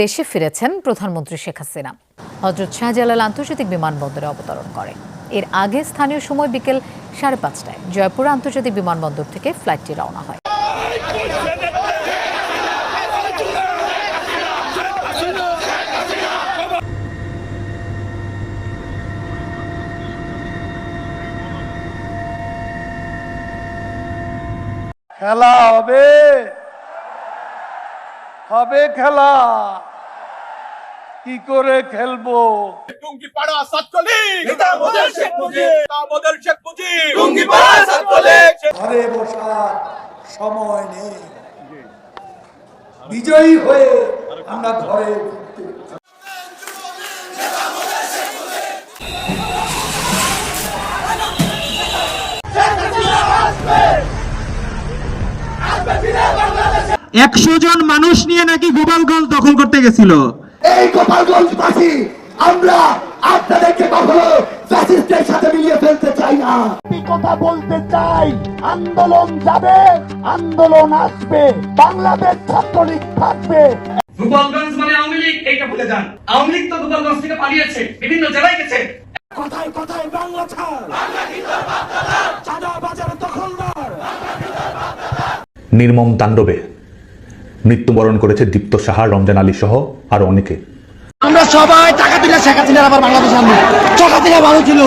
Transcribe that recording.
দেশে ফিরেছেন প্রধানমন্ত্রী শেখ হাসিনা। হজরত শাহজালাল আন্তর্জাতিক বিমানবন্দরে অবতরণ করে এর আগে স্থানীয় সময় বিকেল সাড়ে পাঁচটায় জয়পুর আন্তর্জাতিক বিমানবন্দর থেকে ফ্লাইটটি রওনা হয়। খেলা হবে। হবে খেলা। কি করে খেলব? নেতা শেখ মুজিব। নেতা মোদের শেখ মুজিব। ঘরে বসার সময় নেই। বিজয়ী হয়ে আমরা ঘরে একশো জন মানুষ নিয়ে নাকি গোপালগঞ্জ দখল করতে গেছিল। এই গোপালগঞ্জবাসী আমরা আপনাদেরকে কখনো ফ্যাসিস্টের সাথে মিলিয়ে ফেলতে চাই না। আমি কথা বলতে চাই আন্দোলন যাবে আন্দোলন আসবে বাংলাদেশ ছাত্রলীগ থাকবে। গোপালগঞ্জ মানে আওয়ামী লীগ এইটা ভুলে যান। আওয়ামী লীগ তো গোপালগঞ্জ থেকে পালিয়েছে বিভিন্ন জেলায় গেছে। কথায় কথায় বাংলা ছাড়। চাঁদা বাজার দখলদার। নির্মম তাণ্ডবে মৃত্যুবরণ করেছে দীপ্ত সাহা, রমজান আলী সহ আরও অনেকে। আমরা সবাই টাকা দিলে শেখ হাসিনার আবার বাংলাদেশ আনব। টাকা দিলে ভালো ছিল।